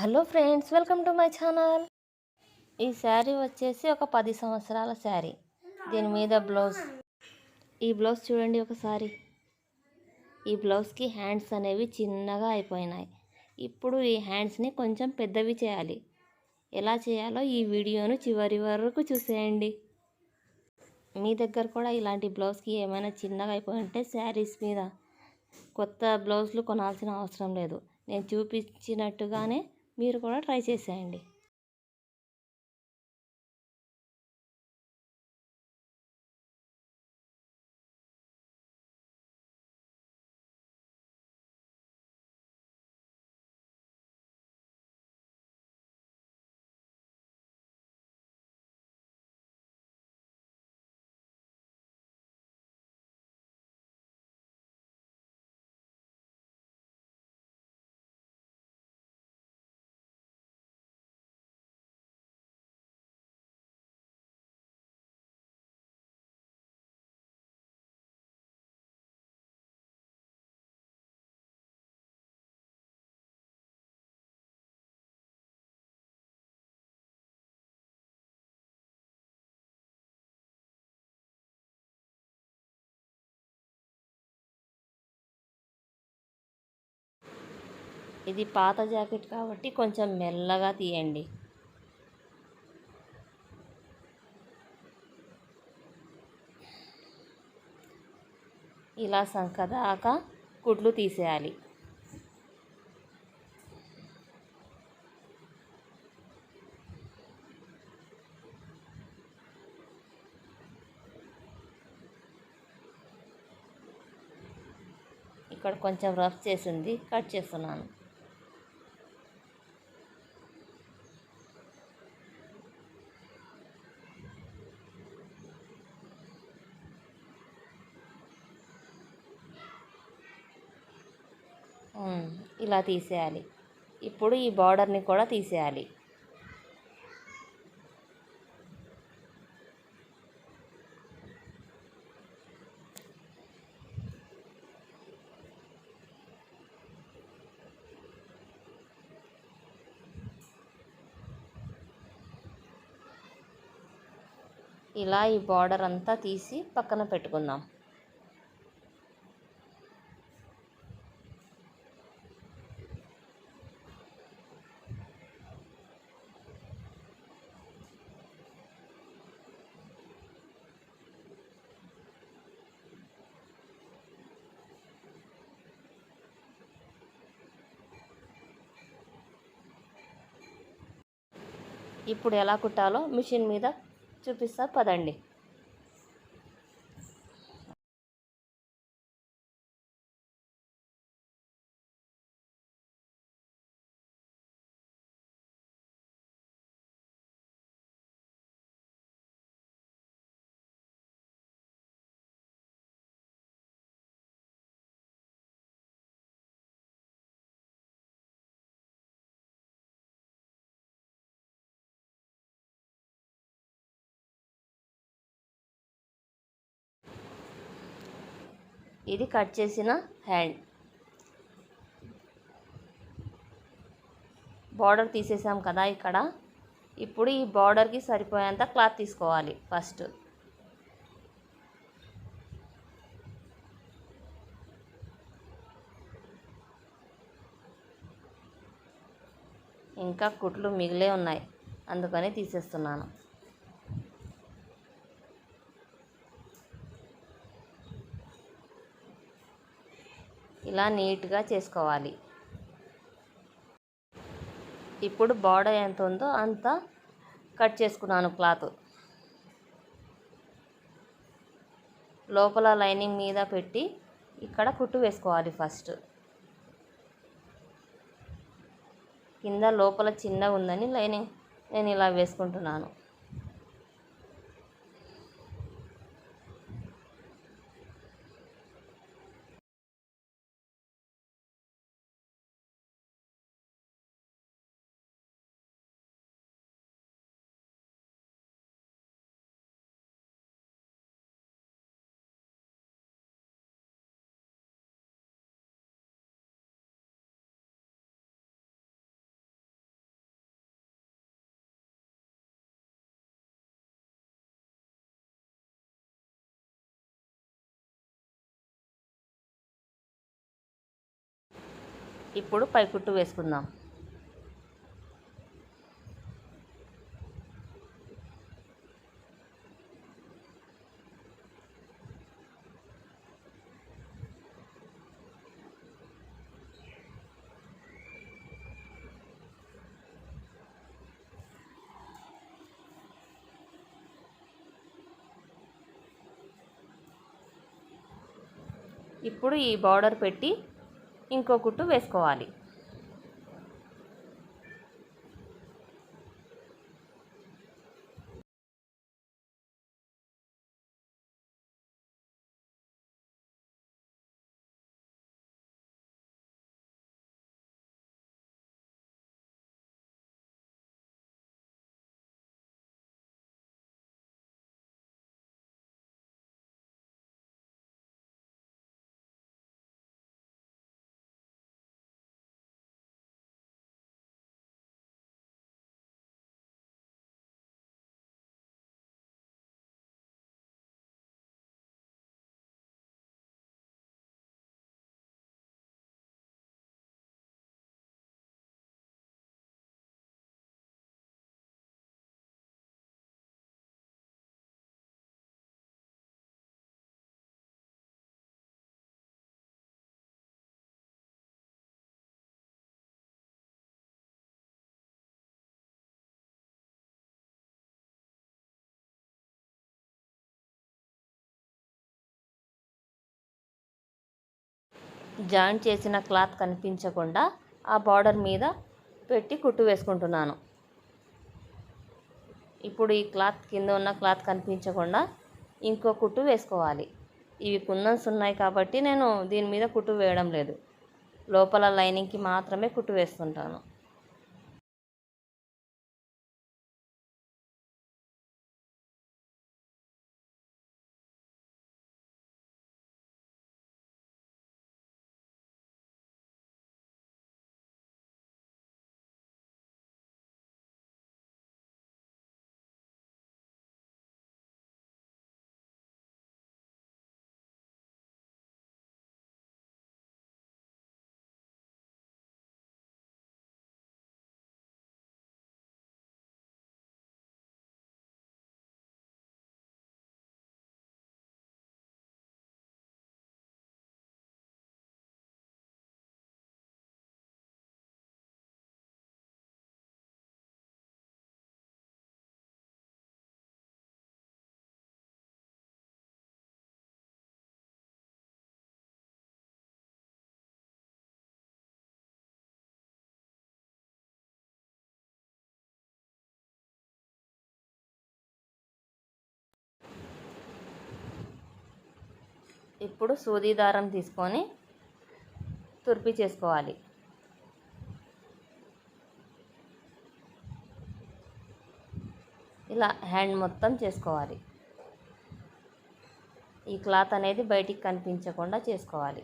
Hello friends welcome to my channel. ఈ శారీ వచ్చేసి ఒక పది సంవత్సరాల శారీ. దీని మీద బ్లౌజ్. ఈ బ్లౌజ్ చూడండి ఒకసారి. ఈ బ్లౌజ్కి హ్యాండ్స్ అనేవి చిన్నగా అయిపోయినాయి. ఇప్పుడు ఈ హ్యాండ్స్ని కొంచెం పెద్దవి చేయాలి. ఎలా చేయాలో ఈ వీడియోను చివరి వరకు చూసేయండి. మీ దగ్గర కూడా ఇలాంటి బ్లౌజ్కి ఏమైనా చిన్నగా అయిపోయి ఉంటే శారీస్ మీద కొత్త బ్లౌజ్లు కొనాల్సిన అవసరం లేదు. నేను చూపించినట్టుగానే మీరు కూడా ట్రై చేసేయండి. ఇది పాత జాకెట్ కాబట్టి కొంచెం మెల్లగా తీయండి. ఇలా సంక దాకా కుట్లు తీసేయాలి. ఇక్కడ కొంచెం రఫ్ చేసింది కట్ చేస్తున్నాను. ఇలా తీసేయాలి. ఇప్పుడు ఈ బార్డర్ని కూడా తీసేయాలి. ఇలా ఈ బార్డర్ అంతా తీసి పక్కన పెట్టుకుందాం. ఇప్పుడు ఎలా కుట్టాలో మిషన్ మీద చూపిస్తా పదండి. ఇది కట్ చేసిన హ్యాండ్. బార్డర్ తీసేసాం కదా ఇక్కడ. ఇప్పుడు ఈ బార్డర్కి సరిపోయేంత క్లాత్ తీసుకోవాలి ఫస్ట్. ఇంకా కుట్లు మిగిలే ఉన్నాయి. అందుకని తీసేస్తున్నాను. ఇలా నీట్గా చేసుకోవాలి. ఇప్పుడు బార్డర్ ఎంత ఉందో అంత కట్ చేసుకున్నాను క్లాత్. లోపల లైనింగ్ మీద పెట్టి ఇక్కడ కుట్టు వేసుకోవాలి ఫస్ట్. కింద లోపల చిన్నగా ఉందని లైనింగ్ నేను ఇలా వేసుకుంటున్నాను. ఇప్పుడు పైకుట్టు వేసుకుందాం. ఇప్పుడు ఈ బార్డర్ పెట్టి ఇంకో కుట్టు వేసుకోవాలి. జాయింట్ చేసిన క్లాత్ కనిపించకుండా ఆ బార్డర్ మీద పెట్టి కుట్టు వేసుకుంటున్నాను. ఇప్పుడు ఈ క్లాత్ కింద ఉన్న క్లాత్ కనిపించకుండా ఇంకో కుట్టు వేసుకోవాలి. ఇవి కుందన్స్ ఉన్నాయి కాబట్టి నేను దీని మీద కుట్టు వేయడం లేదు. లోపల లైనింగ్కి మాత్రమే కుట్టు వేస్తుంటాను ఇప్పుడు సూది దారం తీసుకొని తుర్పి చేసుకోవాలి. ఇలా హ్యాండ్ మొత్తం చేసుకోవాలి. ఈ క్లాత్ అనేది బయటికి కనిపించకుండా చేసుకోవాలి.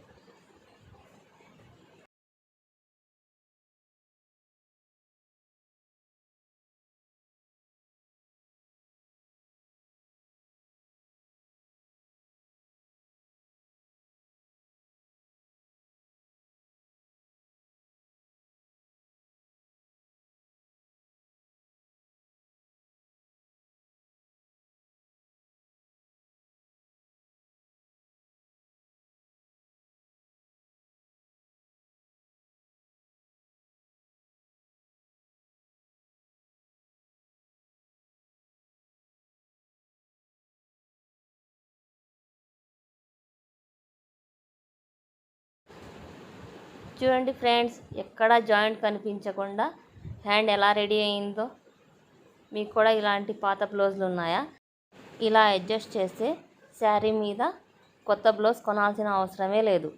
చూడండి ఫ్రెండ్స్ ఎక్కడ జాయింట్ కనిపించకుండా హ్యాండ్ ఎలా రెడీ అయిందో. మీకు కూడా ఇలాంటి పాత బ్లౌజులు ఉన్నాయా? ఇలా అడ్జస్ట్ చేస్తే శారీ మీద కొత్త బ్లౌజ్ కొనాల్సిన అవసరమే లేదు.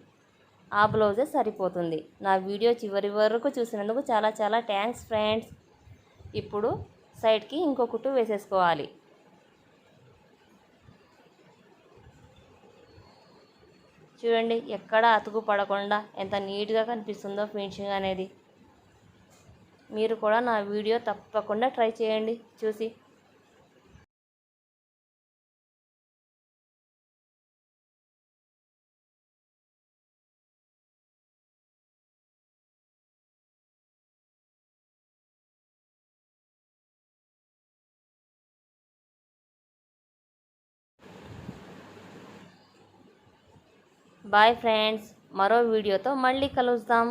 ఆ బ్లౌజే సరిపోతుంది. నా వీడియో చివరి వరకు చూసినందుకు చాలా చాలా థ్యాంక్స్ ఫ్రెండ్స్. ఇప్పుడు సైడ్కి ఇంకో కుట్టు వేసేసుకోవాలి. చూడండి ఎక్కడ అతుకు పడకుండా ఎంత నీట్గా కనిపిస్తుందో ఫినిషింగ్ అనేది. మీరు కూడా నా వీడియో తప్పకుండా ట్రై చేయండి చూసి. బాయ్ ఫ్రెండ్స్ మరో వీడియోతో మళ్ళీ కలుద్దాం